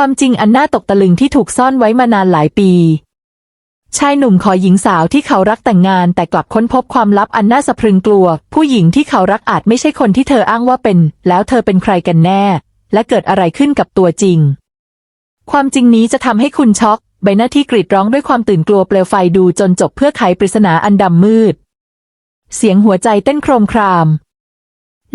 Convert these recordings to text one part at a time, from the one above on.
ความจริงอันน่าตกตะลึงที่ถูกซ่อนไว้มานานหลายปี ชายหนุ่มขอหญิงสาวที่เขารักแต่งงานแต่กลับค้นพบความลับอันน่าสะพรึงกลัว ผู้หญิงที่เขารักอาจไม่ใช่คนที่เธออ้างว่าเป็น แล้วเธอเป็นใครกันแน่ และเกิดอะไรขึ้นกับตัวจริง ความจริงนี้จะทำให้คุณช็อก ใบหน้าที่กรีดร้องด้วยความตื่นกลัวเปลวไฟดูจนจบเพื่อไขปริศนาอันดำมืด เสียงหัวใจเต้นโครมคราม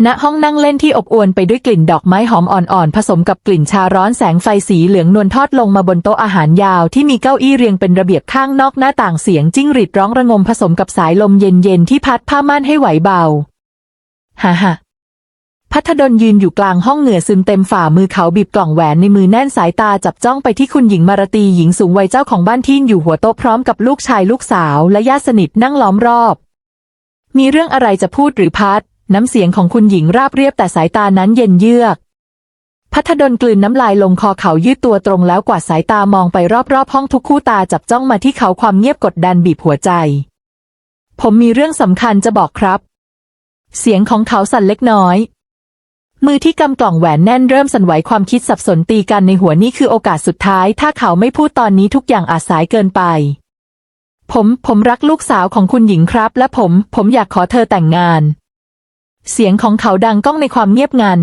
ณห้องนั่งเล่นที่อบอวลไปด้วยกลิ่นดอกไม้หอมอ่อนๆ ผสมกับกลิ่นชาร้อนแสงไฟสีเหลืองนวลทอดลงมาบนโต๊ะอาหารยาวที่มีเก้าอี้เรียงเป็นระเบียบข้างนอกหน้าต่างเสียงจิ้งหรีดร้องระงมผสมกับสายลมเย็นๆ ที่พัดผ้าม่านให้ไหวเบาฮ่าฮ่าพัทดลยืนอยู่กลางห้องเหงื่อซึมเต็มฝ่ามือเขาบีบกล่องแหวนในมือแน่นสายตาจับจ้องไปที่คุณหญิงมารตีหญิงสูงวัยเจ้าของบ้านที่อยู่หัวโต๊ะพร้อมกับลูกชายลูกสาวและญาติสนิทนั่งล้อมรอบ มีเรื่องอะไรจะพูดหรือพัด น้ำเสียงของคุณหญิงราบเรียบแต่สายตานั้นเย็นเยือก พัทดลกลืนน้ำลายลงคอเขายืดตัวตรงแล้วกวาดสายตามองไปรอบๆ ห้องทุกคู่ตาจับจ้องมาที่เขาความเงียบกดดันบีบหัวใจ ผมมีเรื่องสำคัญจะบอกครับ เสียงของเขาสั่นเล็กน้อย มือที่กำกล่องแหวนแน่นเริ่มสั่นไหวความคิดสับสนตีกันในหัวนี่คือโอกาสสุดท้าย ถ้าเขาไม่พูดตอนนี้ทุกอย่างอาจสายเกินไป ผมผมรักลูกสาวของคุณหญิงครับ และผม ผมอยากขอเธอแต่งงาน เสียงของเขาดังก้องในความเงียบงัน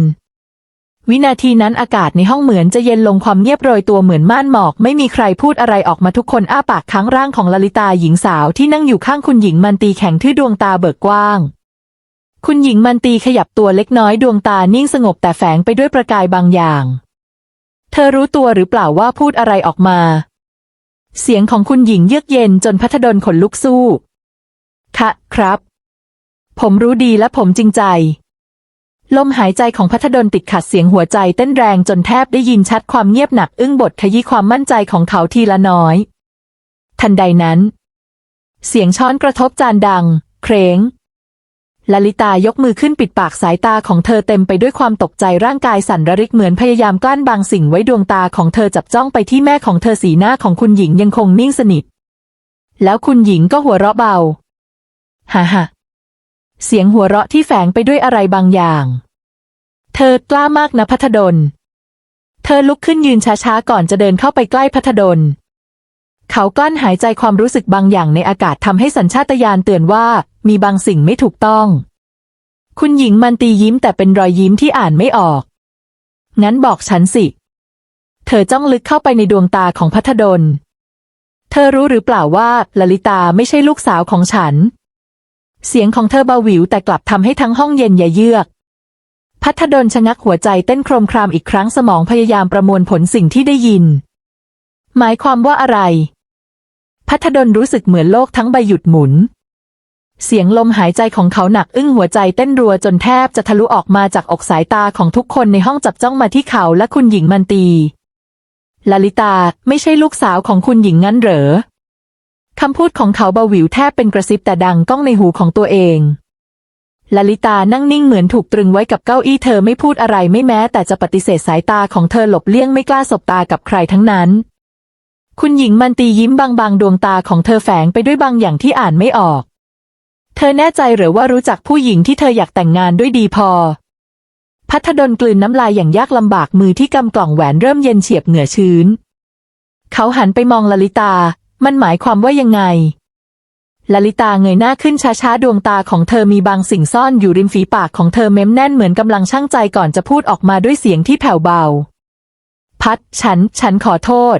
วินาทีนั้นอากาศในห้องเหมือนจะเย็นลงความเงียบโรยตัวเหมือนม่านหมอก ไม่มีใครพูดอะไรออกมาทุกคนอ้าปากค้างร่างของลลิตาหญิงสาวที่นั่งอยู่ข้างคุณหญิงมันตีแข็งทื่อดวงตาเบิกกว้าง คุณหญิงมันตีขยับตัวเล็กน้อยดวงตานิ่งสงบแต่แฝงไปด้วยประกายบางอย่าง เธอรู้ตัวหรือเปล่าว่าพูดอะไรออกมา เสียงของคุณหญิงเยือกเย็นจนพัทดลขนลุกสู้ ค่ะ ครับ ผมรู้ดีและผมจริงใจ ลมหายใจของพัทดลติดขัดเสียงหัวใจเต้นแรงจนแทบได้ยินชัดความเงียบหนักอึ้งบทขยี้ความมั่นใจของเขาทีละน้อย ทันใดนั้น เสียงช้อนกระทบจานดัง เคร้งลลิตายกมือขึ้นปิดปากสายตาของเธอเต็มไปด้วยความตกใจร่างกายสั่นระริกเหมือนพยายามกลั้นบางสิ่งไว้ดวงตาของเธอจับจ้องไปที่แม่ของเธอสีหน้าของคุณหญิงยังคงนิ่งสนิท แล้วคุณหญิงก็หัวเราะเบา ฮ่าฮ่า เสียงหัวเราะที่แฝงไปด้วยอะไรบางอย่าง เธอกล้ามากนะพัทดล เธอลุกขึ้นยืนช้าๆก่อนจะเดินเข้าไปใกล้พัทดล เขากลั้นหายใจความรู้สึกบางอย่างในอากาศทำให้สัญชาตญาณเตือนว่ามีบางสิ่งไม่ถูกต้อง คุณหญิงมันตียิ้มแต่เป็นรอยยิ้มที่อ่านไม่ออก งั้นบอกฉันสิ เธอจ้องลึกเข้าไปในดวงตาของพัทดล เธอรู้หรือเปล่าว่าลลิตาไม่ใช่ลูกสาวของฉัน เสียงของเธอเบาหวิวแต่กลับทำให้ทั้งห้องเย็นอย่าเยือก พัทดลชะงักหัวใจเต้นโครมครามอีกครั้งสมองพยายามประมวลผลสิ่งที่ได้ยิน หมายความว่าอะไร พัทดลรู้สึกเหมือนโลกทั้งใบหยุดหมุน เสียงลมหายใจของเขาหนักอึ้งหัวใจเต้นรัวจนแทบจะทะลุออกมาจากอกสายตาของทุกคนในห้องจับจ้องมาที่เขาและคุณหญิงมันตีลลิตาไม่ใช่ลูกสาวของคุณหญิงงั้นเหรอ คำพูดของเขาเบาหวิวแทบเป็นกระซิบแต่ดังก้องในหูของตัวเองลลิตานั่งนิ่งเหมือนถูกตรึงไว้กับเก้าอี้เธอไม่พูดอะไรไม่แม้ แต่จะปฏิเสธสายตาของเธอหลบเลี่ยงไม่กล้าสบตากับใครทั้งนั้น คุณหญิงมันตียิ้มบางๆ ดวงตาของเธอแฝงไปด้วยบางอย่างที่อ่านไม่ออก เธอแน่ใจหรือว่ารู้จักผู้หญิงที่เธออยากแต่งงานด้วยดีพอ พัทดลกลืนน้ำลายอย่างยากลำบากมือที่กำกล่องแหวนเริ่มเย็นเฉียบเหงื่อชื้น เขาหันไปมองลลิตา มันหมายความว่ายังไงลลิตาเงยหน้าขึ้นช้าๆ ดวงตาของเธอมีบางสิ่งซ่อนอยู่ริมฝีปากของเธอเม้มแน่นเหมือนกำลังชั่งใจก่อนจะพูดออกมาด้วยเสียงที่แผ่วเบา พัด ฉัน ฉันขอโทษ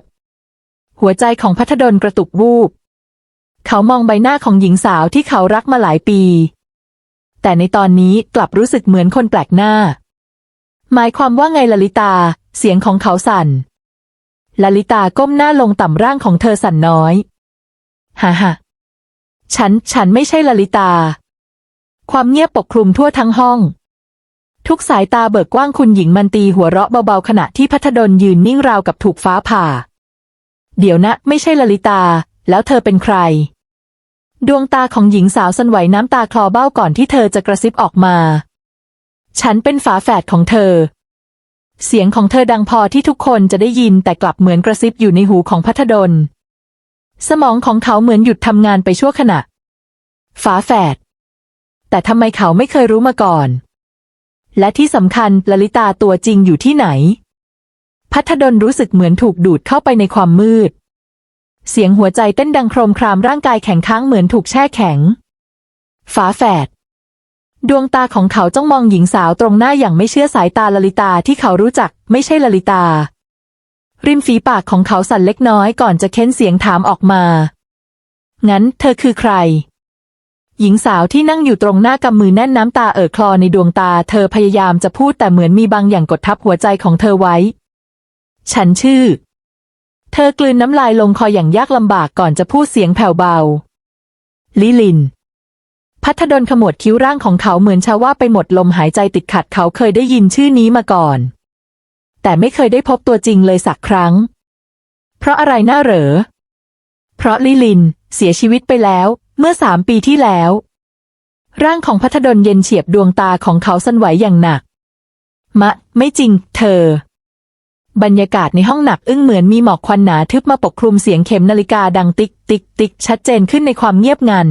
หัวใจของพัทดลกระตุกวูบ เขามองใบหน้าของหญิงสาวที่เขารักมาหลายปี แต่ในตอนนี้กลับรู้สึกเหมือนคนแปลกหน้า หมายความว่าไงลลิตา เสียงของเขาสั่น ลลิตาก้มหน้าลงต่ำร่างของเธอสั่นน้อยฮ่าฮ่าฉัน ฉันไม่ใช่ลลิตา ความเงียบปกคลุมทั่วทั้งห้อง ทุกสายตาเบิกกว้างคุณหญิงมันตีหัวเราะเบาๆขณะที่พัทดลยืนนิ่งราวกับถูกฟ้าผ่า เดี๋ยวนะ ไม่ใช่ลลิตา แล้วเธอเป็นใคร ดวงตาของหญิงสาวสันไหวน้ำตาคลอเบ้าก่อนที่เธอจะกระซิบออกมา ฉันเป็นฝาแฝดของเธอ เสียงของเธอดังพอที่ทุกคนจะได้ยินแต่กลับเหมือนกระซิบอยู่ในหูของพัทดล สมองของเขาเหมือนหยุดทำงานไปชั่วขณะ ฝาแฝด แต่ทำไมเขาไม่เคยรู้มาก่อน และที่สำคัญลลิตาตัวจริงอยู่ที่ไหน พัทดลรู้สึกเหมือนถูกดูดเข้าไปในความมืด เสียงหัวใจเต้นดังโครมครามร่างกายแข็งค้างเหมือนถูกแช่แข็ง ฝาแฝด ดวงตาของเขาจ้องมองหญิงสาวตรงหน้าอย่างไม่เชื่อสายตาลลิตาที่เขารู้จัก ไม่ใช่ลลิตา ริมฝีปากของเขาสั่นเล็กน้อยก่อนจะเค้นเสียงถามออกมา งั้น เธอคือใคร หญิงสาวที่นั่งอยู่ตรงหน้ากำมือแน่นน้ำตาเอ่อคลอในดวงตา เธอพยายามจะพูดแต่เหมือนมีบางอย่างกดทับหัวใจของเธอไว้ ฉันชื่อ เธอกลืนน้ำลายลงคออย่างยากลำบากก่อนจะพูดเสียงแผ่วเบา ลิลิน พัทดลขมวดคิ้วร่างของเขาเหมือนชาว่าไปหมดลมหายใจติดขัดเขาเคยได้ยินชื่อนี้มาก่อน แต่ไม่เคยได้พบตัวจริงเลยสักครั้ง เพราะอะไรน่าเหรอ เพราะลิลิน เสียชีวิตไปแล้ว เมื่อสามปีที่แล้ว ร่างของพัทดลเย็นเฉียบดวงตาของเขาสั่นไหวอย่างหนัก มะ ไม่จริง เธอ บรรยากาศในห้องหนักอึ้งเหมือนมีหมอกควันหนาทึบมาปกคลุมเสียงเข็มนาฬิกาดังติ๊กติ๊กติ๊กชัดเจนขึ้นในความเงียบงัน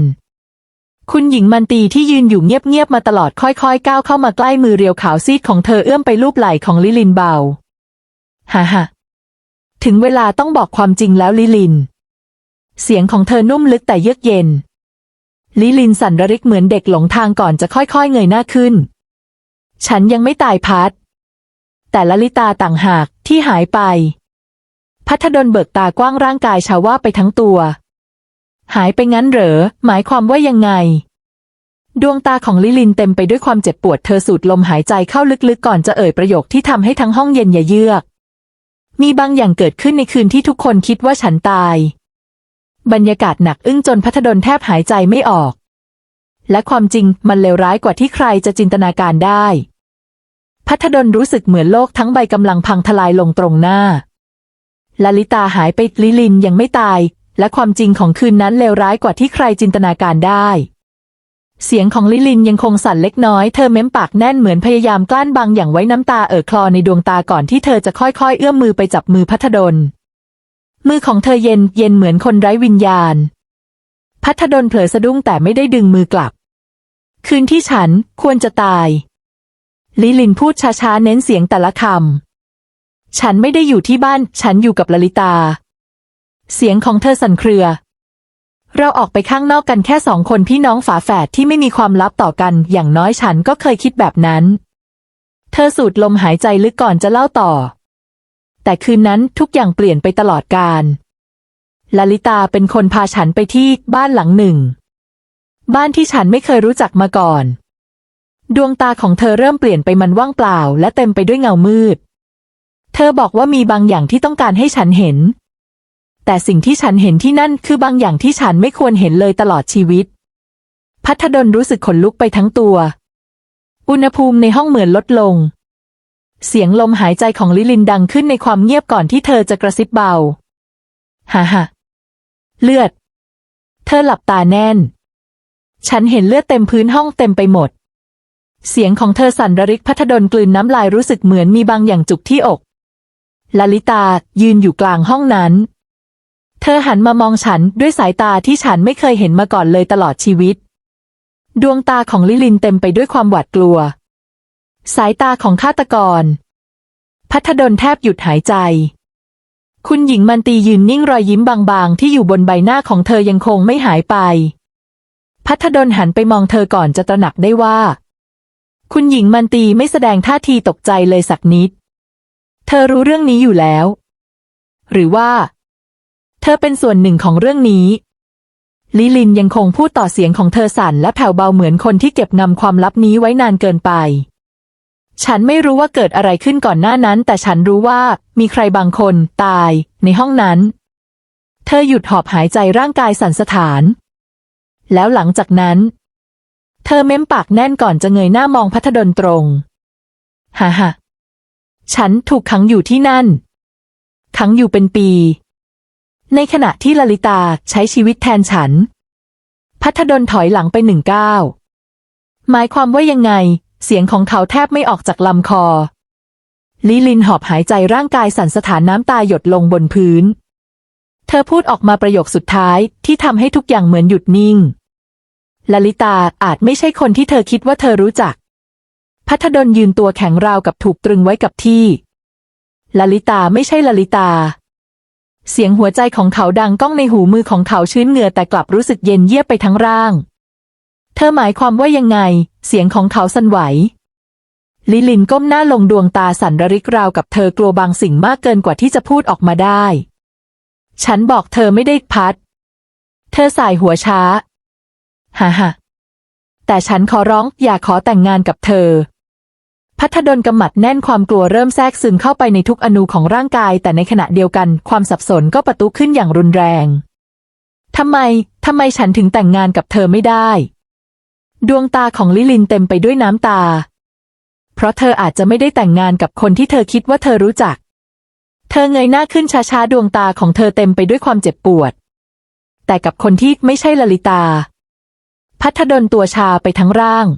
คุณหญิงมันตีที่ยืนอยู่เงียบๆมาตลอดค่อยๆ ก้าวเข้ามาใกล้มือเรียวขาวซีดของเธอเอื้อมไปลูบไหล่ของลิลินเบาฮ่าฮ่าถึงเวลาต้องบอกความจริงแล้วลิลิน เสียงของเธอนุ่มลึกแต่เยือกเย็น ลิลินสั่นระริกเหมือนเด็กหลงทางก่อนจะค่อยๆ เงยหน้าขึ้น ฉันยังไม่ตายพัด แต่ลลิตาต่างหากที่หายไป พัทดลเบิกตากว้างร่างกายชาว่าไปทั้งตัว หายไปงั้นเหรอ หมายความว่ายังไง ดวงตาของลิลินเต็มไปด้วยความเจ็บปวดเธอสูดลมหายใจเข้าลึกๆก่อนจะเอ่ยประโยคที่ทำให้ทั้งห้องเย็นอย่าเยือก มีบางอย่างเกิดขึ้นในคืนที่ทุกคนคิดว่าฉันตาย บรรยากาศหนักอึ้งจนพัทดลแทบหายใจไม่ออก และความจริงมันเลวร้ายกว่าที่ใครจะจินตนาการได้ พัทดลรู้สึกเหมือนโลกทั้งใบกำลังพังทลายลงตรงหน้าลลิตาหายไปลิลินยังไม่ตาย และความจริงของคืนนั้นเลวร้ายกว่าที่ใครจินตนาการได้ เสียงของลิลินยังคงสั่นเล็กน้อย เธอเม้มปากแน่นเหมือนพยายามกลั้นบางอย่างไว้น้ำตาเอ่อคลอในดวงตาก่อนที่เธอจะค่อยๆ เอื้อมมือไปจับมือพัทดล มือของเธอเย็นเย็นเหมือนคนไร้วิญญาณ พัทดลเผลอสะดุ้งแต่ไม่ได้ดึงมือกลับ คืนที่ฉันควรจะตาย ลิลินพูดช้าๆเน้นเสียงแต่ละคำฉันไม่ได้อยู่ที่บ้าน ฉันอยู่กับลลิตา เสียงของเธอสั่นเครือ เราออกไปข้างนอกกันแค่สองคนพี่น้องฝาแฝดที่ไม่มีความลับต่อกัน อย่างน้อยฉันก็เคยคิดแบบนั้น เธอสูดลมหายใจลึกก่อนจะเล่าต่อ แต่คืนนั้นทุกอย่างเปลี่ยนไปตลอดกาลลลิตาเป็นคนพาฉันไปที่บ้านหลังหนึ่ง บ้านที่ฉันไม่เคยรู้จักมาก่อน ดวงตาของเธอเริ่มเปลี่ยนไปมันว่างเปล่า และเต็มไปด้วยเงามืด เธอบอกว่ามีบางอย่างที่ต้องการให้ฉันเห็น แต่สิ่งที่ฉันเห็นที่นั่นคือบางอย่างที่ฉันไม่ควรเห็นเลยตลอดชีวิต พัทดลรู้สึกขนลุกไปทั้งตัว อุณหภูมิในห้องเหมือนลดลง เสียงลมหายใจของลิลินดังขึ้นในความเงียบก่อนที่เธอจะกระซิบเบาฮ่าฮ่าเลือด เธอหลับตาแน่น ฉันเห็นเลือดเต็มพื้นห้องเต็มไปหมด เสียงของเธอสั่นระริกพัทดลกลืนน้ำลายรู้สึกเหมือนมีบางอย่างจุกที่อกลลิตายืนอยู่กลางห้องนั้น เธอหันมามองฉันด้วยสายตาที่ฉันไม่เคยเห็นมาก่อนเลยตลอดชีวิต ดวงตาของลิลินเต็มไปด้วยความหวาดกลัว สายตาของฆาตกร พัทดลแทบหยุดหายใจ คุณหญิงมันตียืนนิ่งรอยยิ้มบางๆ ที่อยู่บนใบหน้าของเธอยังคงไม่หายไป พัทดลหันไปมองเธอก่อนจะตระหนักได้ว่า คุณหญิงมันตีไม่แสดงท่าทีตกใจเลยสักนิด เธอรู้เรื่องนี้อยู่แล้ว หรือว่า เธอเป็นส่วนหนึ่งของเรื่องนี้ ลิลินยังคงพูดต่อเสียงของเธอสั่นและแผ่วเบาเหมือนคนที่เก็บงำความลับนี้ไว้นานเกินไป ฉันไม่รู้ว่าเกิดอะไรขึ้นก่อนหน้านั้น แต่ฉันรู้ว่ามีใครบางคนตาย ในห้องนั้น เธอหยุดหอบหายใจร่างกายสั่นสะท้าน แล้วหลังจากนั้น เธอเม้มปากแน่นก่อนจะเงยหน้ามองพัทดลตรงฮ่าฮ่าฉันถูกขังอยู่ที่นั่น ขังอยู่เป็นปี ในขณะที่ลลิตาใช้ชีวิตแทนฉัน พัทดลถอยหลังไปหนึ่งก้าวหมายความว่ายังไง เสียงของเขาแทบไม่ออกจากลำคอ ลิลินหอบหายใจร่างกายสั่นสะท้านน้ำตาหยดลงบนพื้น เธอพูดออกมาประโยคสุดท้ายที่ทำให้ทุกอย่างเหมือนหยุดนิ่งลลิตาอาจไม่ใช่คนที่เธอคิดว่าเธอรู้จัก พัทดลยืนตัวแข็งราวกับถูกตรึงไว้กับที่ลลิตาไม่ใช่ลลิตา เสียงหัวใจของเขาดังก้องในหูมือของเขาชื้นเหงื่อแต่กลับรู้สึกเย็นเยียบไปทั้งร่าง เธอหมายความว่ายังไง เสียงของเขาสั่นไหว ลิลินก้มหน้าลงดวงตาสั่นระริกราวกับเธอกลัวบางสิ่งมากเกินกว่าที่จะพูดออกมาได้ ฉันบอกเธอไม่ได้พัด เธอสายหัวช้า ฮ่าฮ่าแต่ฉันขอร้องอย่าขอแต่งงานกับเธอ พัทดลกำหมัดแน่นความกลัวเริ่มแทรกซึมเข้าไปในทุกอนูของร่างกาย แต่ในขณะเดียวกันความสับสนก็ประตุขึ้นอย่างรุนแรงทำไมทำไมฉันถึงแต่งงานกับเธอไม่ได้ ดวงตาของลิลินเต็มไปด้วยน้ำตา เพราะเธออาจจะไม่ได้แต่งงานกับคนที่เธอคิดว่าเธอรู้จัก เธอเงยหน้าขึ้นช้าๆดวงตาของเธอเต็มไปด้วยความเจ็บปวด แต่กับคนที่ไม่ใช่ลลิตา พัทดลตัวชาไปทั้งร่าง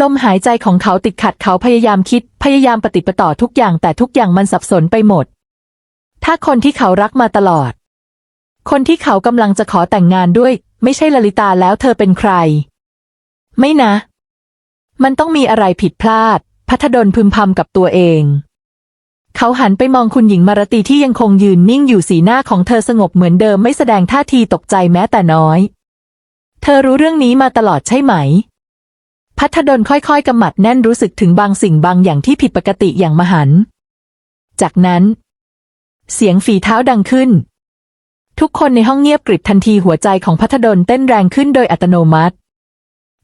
ลมหายใจของเขาติดขัดเขาพยายามคิด พยายามปฏิปต่อทุกอย่างแต่ทุกอย่างมันสับสนไปหมด ถ้าคนที่เขารักมาตลอด คนที่เขากำลังจะขอแต่งงานด้วย ไม่ใช่ลลิตาแล้วเธอเป็นใคร ไม่นะ มันต้องมีอะไรผิดพลาด พัทดลพึมพำกับตัวเอง เขาหันไปมองคุณหญิงมารตีที่ยังคงยืนนิ่งอยู่สีหน้าของเธอสงบเหมือนเดิมไม่แสดงท่าทีตกใจแม้แต่น้อย เธอรู้เรื่องนี้มาตลอดใช่ไหม พัทดลค่อยๆกำหมัดแน่นรู้สึกถึงบางสิ่งบางอย่างที่ผิดปกติอย่างมหัน จากนั้น เสียงฝีเท้าดังขึ้น ทุกคนในห้องเงียบกริบทันทีหัวใจของพัทดลเต้นแรงขึ้นโดยอัตโนมัติ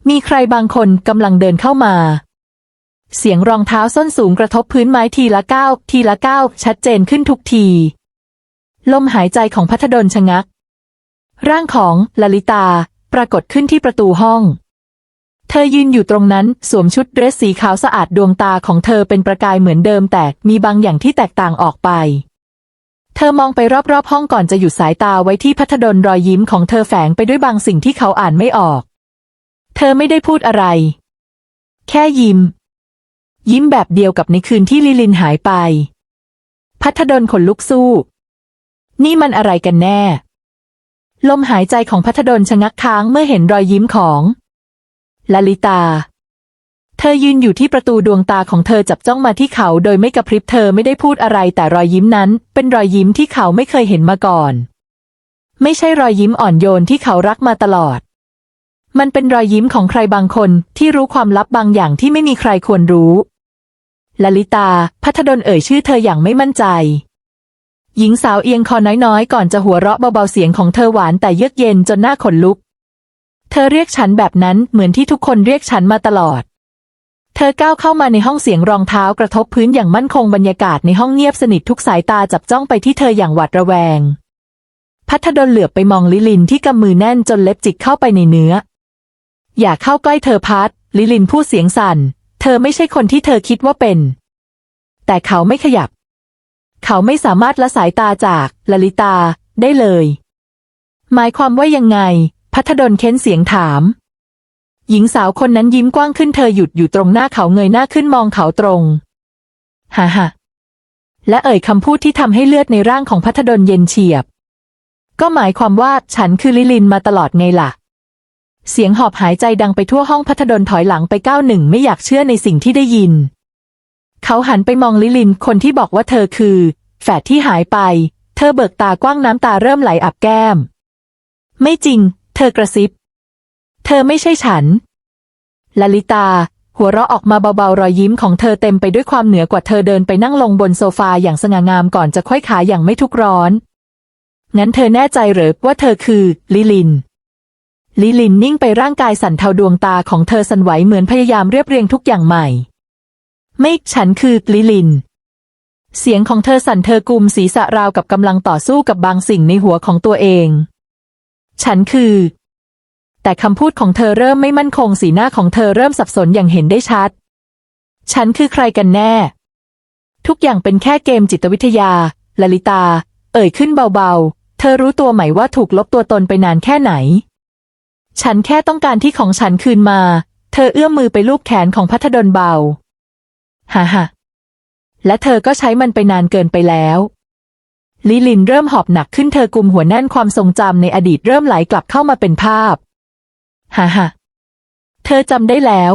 มีใครบางคนกำลังเดินเข้ามา เสียงรองเท้าส้นสูงกระทบพื้นไม้ทีละก้าวทีละก้าวชัดเจนขึ้นทุกที ลมหายใจของพัทดลชะงัก ร่างของลลิตาปรากฏขึ้นที่ประตูห้อง เธอยืนอยู่ตรงนั้นสวมชุดเดรสสีขาวสะอาดดวงตาของเธอเป็นประกายเหมือนเดิมแต่มีบางอย่างที่แตกต่างออกไป เธอมองไปรอบๆห้องก่อนจะหยุดสายตาไว้ที่พัทดลรอยยิ้มของเธอแฝงไปด้วยบางสิ่งที่เขาอ่านไม่ออก เธอไม่ได้พูดอะไร แค่ยิ้ม ยิ้มแบบเดียวกับในคืนที่ลิลินหายไป พัทดลขนลุกสู้ นี่มันอะไรกันแน่ ลมหายใจของพัทดลชะงักค้างเมื่อเห็นรอยยิ้มของ ลลิตา เธอยืนอยู่ที่ประตูดวงตาของเธอจับจ้องมาที่เขาโดยไม่กระพริบเธอไม่ได้พูดอะไรแต่รอยยิ้มนั้น เป็นรอยยิ้มที่เขาไม่เคยเห็นมาก่อน ไม่ใช่รอยยิ้มอ่อนโยนที่เขารักมาตลอด มันเป็นรอยยิ้มของใครบางคนที่รู้ความลับบางอย่างที่ไม่มีใครควรรู้ลลิตา พัทดลเอ่ยชื่อเธออย่างไม่มั่นใจ หญิงสาวเอียงคอน้อยๆ ก่อนจะหัวเราะเบาๆเสียงของเธอหวานแต่เยือกเย็นจนหน้าขนลุก เธอเรียกฉันแบบนั้นเหมือนที่ทุกคนเรียกฉันมาตลอด เธอก้าวเข้ามาในห้องเสียงรองเท้ากระทบพื้นอย่างมั่นคงบรรยากาศในห้องเงียบสนิททุกสายตาจับจ้องไปที่เธออย่างหวาดระแวง พัทดลเหลือบไปมองลิลินที่กำมือแน่นจนเล็บจิกเข้าไปในเนื้อ อย่าเข้าใกล้เธอพัดลิลินพูดเสียงสั่น เธอไม่ใช่คนที่เธอคิดว่าเป็น แต่เขาไม่ขยับ เขาไม่สามารถละสายตาจากลลิตาได้เลย หมายความว่ายังไง พัทดลเค้นเสียงถาม หญิงสาวคนนั้นยิ้มกว้างขึ้นเธอหยุดอยู่ตรงหน้าเขาเงยหน้าขึ้นมองเขาตรงฮ่าฮ่าและเอ่ยคำพูดที่ทำให้เลือดในร่างของพัทดลเย็นเฉียบ ก็หมายความว่าฉันคือลิลินมาตลอดไงล่ะ เสียงหอบหายใจดังไปทั่วห้องพัทดลถอยหลังไปก้าวหนึ่งไม่อยากเชื่อในสิ่งที่ได้ยิน เขาหันไปมองลิลินคนที่บอกว่าเธอคือ แฝดที่หายไป เธอเบิกตากว้างน้ำตาเริ่มไหลอับแก้ม ไม่จริง เธอกระซิบ เธอไม่ใช่ฉัน ลลิตา หัวเราะออกมาเบาๆ รอยยิ้มของเธอเต็มไปด้วยความเหนือกว่าเธอเดินไปนั่งลงบนโซฟาอย่างสง่างามก่อนจะค่อยขาอย่างไม่ทุกร้อน งั้นเธอแน่ใจหรือว่าเธอคือ ลิลิน ลิลินนิ่งไปร่างกายสั่นเทาดวงตาของเธอสั่นไหวเหมือนพยายามเรียบเรียงทุกอย่างใหม่ ไม่ฉันคือลิลินเสียงของเธอสั่นเธอกุมศีรษะราวกับกำลังต่อสู้กับบางสิ่งในหัวของตัวเอง ฉันคือ แต่คำพูดของเธอเริ่มไม่มั่นคงสีหน้าของเธอเริ่มสับสนอย่างเห็นได้ชัด ฉันคือใครกันแน่ ทุกอย่างเป็นแค่เกมจิตวิทยาลลิตา เอ่ยขึ้นเบาๆ เธอรู้ตัวไหมว่าถูกลบตัวตนไปนานแค่ไหน ฉันแค่ต้องการที่ของฉันคืนมา เธอเอื้อมมือไปลูบแขนของพัทดลเบา ฮ่าฮ่าและเธอก็ใช้มันไปนานเกินไปแล้ว ลิลินเริ่มหอบหนักขึ้นเธอกุมหัวแน่นความทรงจำในอดีตเริ่มไหลกลับเข้ามาเป็นภาพฮ่าฮ่าเธอจำได้แล้ว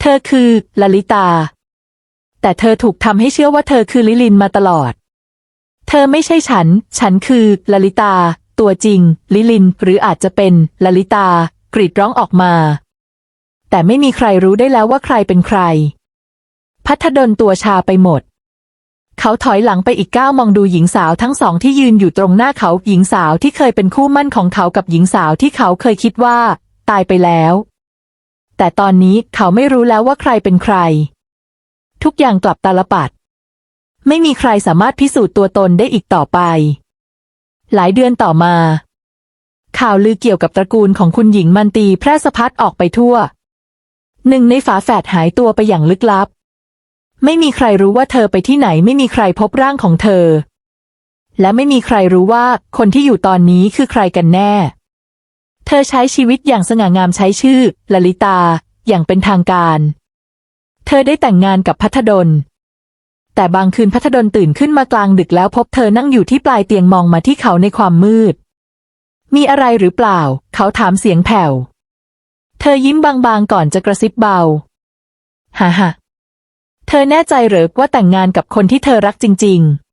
เธอคือลลิตา แต่เธอถูกทำให้เชื่อว่าเธอคือลิลินมาตลอด เธอไม่ใช่ฉัน ฉันคือลลิตา ตัวจริง ลิลิน หรืออาจจะเป็นลลิตากรีดร้องออกมา แต่ไม่มีใครรู้ได้แล้วว่าใครเป็นใคร พัทดลตัวชาไปหมด เขาถอยหลังไปอีกก้าวมองดูหญิงสาวทั้งสองที่ยืนอยู่ตรงหน้าเขาหญิงสาวที่เคยเป็นคู่มั่นของเขากับหญิงสาวที่เขาเคยคิดว่า ตายไปแล้ว แต่ตอนนี้เขาไม่รู้แล้วว่าใครเป็นใคร ทุกอย่างกลับตาลปัด ไม่มีใครสามารถพิสูจน์ตัวตนได้อีกต่อไป หลายเดือนต่อมา ข่าวลือเกี่ยวกับตระกูลของคุณหญิงมันตีแพร่สะพัดออกไปทั่ว หนึ่งในฝาแฝดหายตัวไปอย่างลึกลับ ไม่มีใครรู้ว่าเธอไปที่ไหนไม่มีใครพบร่างของเธอ และไม่มีใครรู้ว่าคนที่อยู่ตอนนี้คือใครกันแน่ เธอใช้ชีวิตอย่างสง่างามใช้ชื่อลลิตา อย่างเป็นทางการ เธอได้แต่งงานกับพัทดล แต่บางคืนพัทดลตื่นขึ้นมากลางดึกแล้วพบเธอนั่งอยู่ที่ปลายเตียงมองมาที่เขาในความมืด มีอะไรหรือเปล่า เขาถามเสียงแผ่ว เธอยิ้มบางๆก่อนจะกระซิบเบา ฮ่าฮ่า เธอแน่ใจหรือว่าแต่งงานกับคนที่เธอรักจริง ๆ